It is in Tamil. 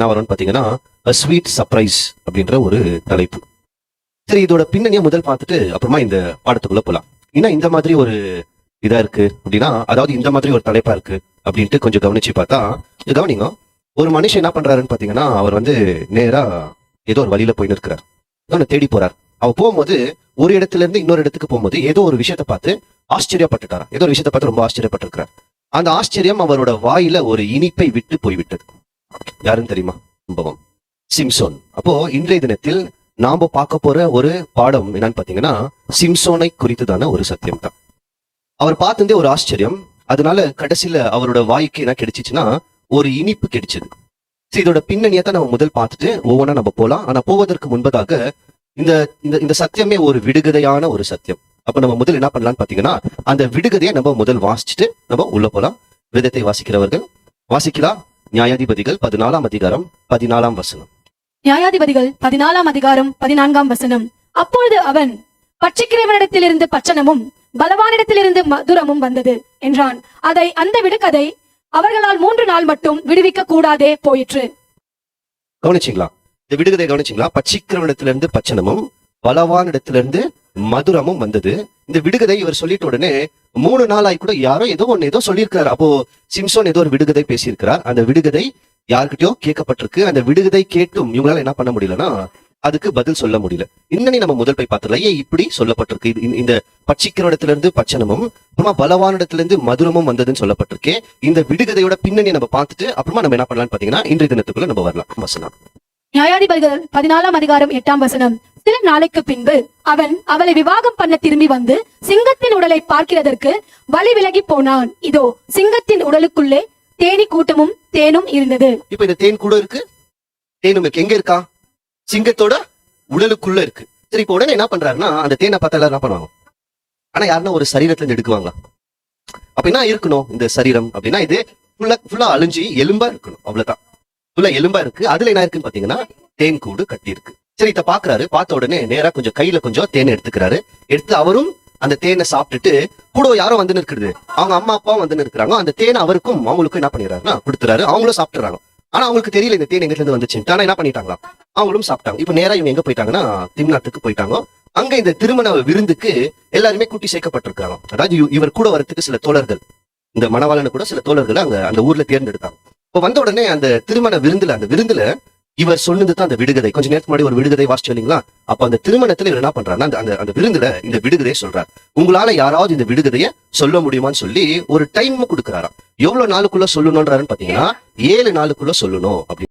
என்ன வரும்னு பாத்தீங்கன்னா ஸ்வீட் சர்ப்ரைஸ் அப்படின்ற ஒரு தலைப்பு. சரி இதோட பின்னணியை முதல் பார்த்துட்டு அப்புறமா இந்த பாடத்துக்குள்ள போலாம். ஏன்னா இந்த மாதிரி ஒரு இதா இருக்கு அப்படின்னா அதாவது இந்த மாதிரி ஒரு தலைப்பா இருக்கு அப்படின்ட்டு கொஞ்சம் கவனிச்சு பார்த்தா இது கவனிங்க ஒரு மனுஷன் என்ன பண்றாருன்னு பாத்தீங்கன்னா அவர் வந்து நேரா ஏதோ ஒரு வழியில போயின்னு இருக்கிறார். அவனை தேடி போறார். அவர் போகும்போது ஒரு இடத்துல இருந்து இன்னொரு இடத்துக்கு போகும்போது ஏதோ ஒரு விஷயத்தை பார்த்து ஆச்சரியப்பட்டுட்டாரா ஏதோ ஒரு விஷயத்தை பார்த்து ரொம்ப ஆச்சரியப்பட்டிருக்கிறார். அந்த ஆச்சரியம் அவரோட வாயில ஒரு இனிப்பை விட்டு போய்விட்டது. யாருன்னு தெரியுமா? சம்பவம். சிம்சோன். அப்போ இன்றைய தினத்தில் நாம பார்க்க போற ஒரு பாடம் என்னன்னு பாத்தீங்கன்னா சிம்சோனை குறித்துதான ஒரு சத்தியம் தான் அவர் பார்த்ததே ஒரு ஆச்சரியம். அதனால கடைசியில அவரோட வாய்க்கு என்ன கிடைச்சிச்சுன்னா ஒரு இனிப்பு கிடைச்சது. சரி இதோட பின்னணியை தான் நம்ம முதல் பார்த்துட்டு ஒவ்வொன்றா நம்ம போலாம். ஆனா போவதற்கு முன்பதாக இந்த இந்த இந்த சத்தியமே ஒரு விடுகதையான ஒரு சத்தியம். அப்ப நம்ம முதல் என்ன பண்ணலாம்னு பாத்தீங்கன்னா அந்த விடுகதையை நம்ம முதல் வாசிச்சுட்டு நம்ம உள்ள போலாம். விதத்தை வாசிக்கிறவர்கள் வாசிக்கலாம். நியாயாதிபதிகள் பதினாலாம் அதிகாரம் பதினாலாம் வசனம் நியாயாதிபதிகள் பதினாலாம் அதிகாரம் பதினான்காம் வசனம் அப்பொழுது அவன் பட்சிக்கிறவனிடத்திலிருந்து பச்சனமும் பலவானிடத்திலிருந்து மதுரமும் வந்தது என்றான். அதை அந்த விடுகதை அவர்களால் மூன்று நாள் மட்டும் விடுவிக்க கூடாதே போயிற்று. கவனிச்சிங்களா? இந்த விடுகதை கவனிச்சிங்களா? பட்சிக்கிறவனிடத்திலிருந்து பச்சனமும் பலவானிடத்திலிருந்து மதுரமும் வந்தது. இந்த விடுகதை இவர் சொல்லிட்ட உடனே மூணு நாளாய் கூட யாரோ ஏதோ ஒண்ணு ஏதோ சொல்லியிருக்காரு அப்போ சிம்சோன் ஏதோ ஒரு விடுகதை பேசியிருக்கிறார். அந்த விடுகதை யார்கிட்டயோ கேட்கப்பட்டிருக்கு. அந்த விடுகதை கேட்டும் இவங்களால என்ன பண்ண முடியலன்னா அதுக்கு பதில் சொல்ல முடியல. இன்னனி நம்ம முதல் போய் பார்த்ததுல ஏன் இப்படி சொல்லப்பட்டிருக்கு? இது- இந்த பட்சிக்கிறவனிடத்துல இருந்து பச்சனமும் அப்புறமா பலவானிடத்துல இருந்து மதுரமும் வந்ததுன்னு சொல்லப்பட்டிருக்கேன் இந்த விடுகதையோட பின்னணி நம்ம பார்த்துட்டு அப்புறமா நம்ம என்ன பண்ணலாம்னு பாத்தீங்கன்னா இன்றைய தினத்துக்குள்ள நம்ம வரலாம். வசனம். நியாயாதிபதிகள் பதினாலாம் அதிகாரம் எட்டாம் வசனம். சில நாளைக்கு பின்பு அவன் அவளை விவாகம் பண்ண திரும்பி வந்து சிங்கத்தின் உடலை பார்க்கிறதற்கு வழி விலகி போனான். இதோ சிங்கத்தின் உடலுக்குள்ளே தேனி கூட்டமும் தேனும் இருந்தது. இப்ப இந்த தேன் கூட இருக்கு? தேனும் இருக்கு எங்க இருக்கா? சிங்கத்தோட உடலுக்குள்ள இருக்கு. சரி இப்ப உடனே என்ன பண்றாருன்னா அந்த தேனை பார்த்தா என்ன பண்ணுவாங்க? ஆனா யாருன்னா ஒரு சரீரத்துல இருந்து எடுக்குவாங்களா? அப்படின்னா இருக்கணும் இந்த சரீரம்? அப்படின்னா இது ஃபுல்லா ஃபுல்லா அழிஞ்சு எலும்பா இருக்கணும். அவ்வளவுதான். ஃபுல்லா எலும்பா இருக்கு. அதுல என்ன இருக்குன்னு பாத்தீங்கன்னா தேன் கூடு கட்டி இருக்கு. சரி இத பாக்குறாரு. பார்த்த உடனே நேரா கொஞ்சம் கையில கொஞ்சம் தேனை எடுத்துக்கிறாரு. எடுத்து அவரும் அந்த தேனை சாப்பிட்டுட்டு கூட யாரோ வந்து நிற்கிறது அவங்க அம்மா அப்பாவும் வந்து நிற்கிறாங்க. அந்த தேனை அவருக்கும் அவங்களுக்கும் என்ன பண்ணிடுறாருன்னா கொடுத்துறாரு. அவங்களும் சாப்பிட்டுறாங்க. ஆனா அவங்களுக்கு தெரியல இந்த தேன் எங்கிட்ட இருந்து வந்துச்சு ஆனா என்ன பண்ணிட்டாங்களா? அவங்களும் சாப்பிட்டாங்க. இப்ப நேரா இவங்க எங்க போயிட்டாங்கன்னா திம்னாத்துக்கு போயிட்டாங்க. அங்க இந்த திருமண விருந்துக்கு எல்லாருமே கூட்டி சேர்க்கப்பட்டிருக்காங்க. அதாவது இவர் கூட வரத்துக்கு சில தோழர்கள். இந்த மணவாளனு கூட சில தோழர்கள் அங்க அந்த ஊர்ல தேர்ந்தெடுத்தாங்க. இப்ப வந்த உடனே அந்த திருமண விருந்துல அந்த விருந்துல இவர் சொன்னது தான் அந்த விடுகதை. கொஞ்ச நேரத்துக்கு முன்னாடி ஒரு விடுகதை வாசிச்சு இல்லைங்களா? அப்ப அந்த திருமணத்துல இவர் என்ன பண்றாருன்னா அந்த அந்த விருந்துல இந்த விடுகதையை சொல்றார். உங்களால யாராவது இந்த விடுகதையை சொல்ல முடியுமான்னு சொல்லி ஒரு டைம் கொடுக்குறாராம். எவ்வளவு நாளுக்குள்ள சொல்லணும்ன்றாருன்னு பாத்தீங்கன்னா ஏழு நாளுக்குள்ள சொல்லணும் அப்படின்னு.